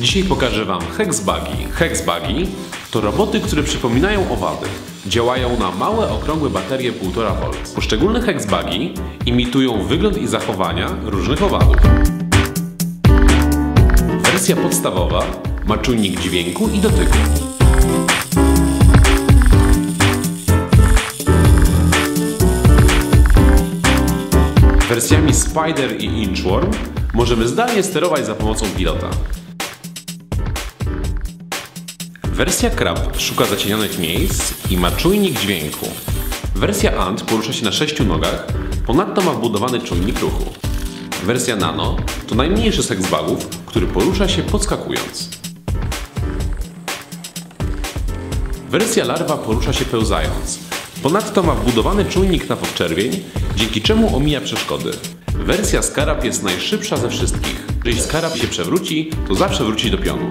Dzisiaj pokażę Wam Hexbuggy. Hexbuggy to roboty, które przypominają owady. Działają na małe, okrągłe baterie 1,5 V. Poszczególne Hexbuggy imitują wygląd i zachowania różnych owadów. Wersja podstawowa ma czujnik dźwięku i dotyku. Wersjami Spider i Inchworm możemy zdalnie sterować za pomocą pilota. Wersja Crab szuka zacienionych miejsc i ma czujnik dźwięku. Wersja Ant porusza się na sześciu nogach, ponadto ma wbudowany czujnik ruchu. Wersja Nano to najmniejszy z hexbugów, który porusza się podskakując. Wersja Larwa porusza się pełzając. Ponadto ma wbudowany czujnik na podczerwień, dzięki czemu omija przeszkody. Wersja Skarab jest najszybsza ze wszystkich. Jeżeli Skarab się przewróci, to zawsze wróci do pionu.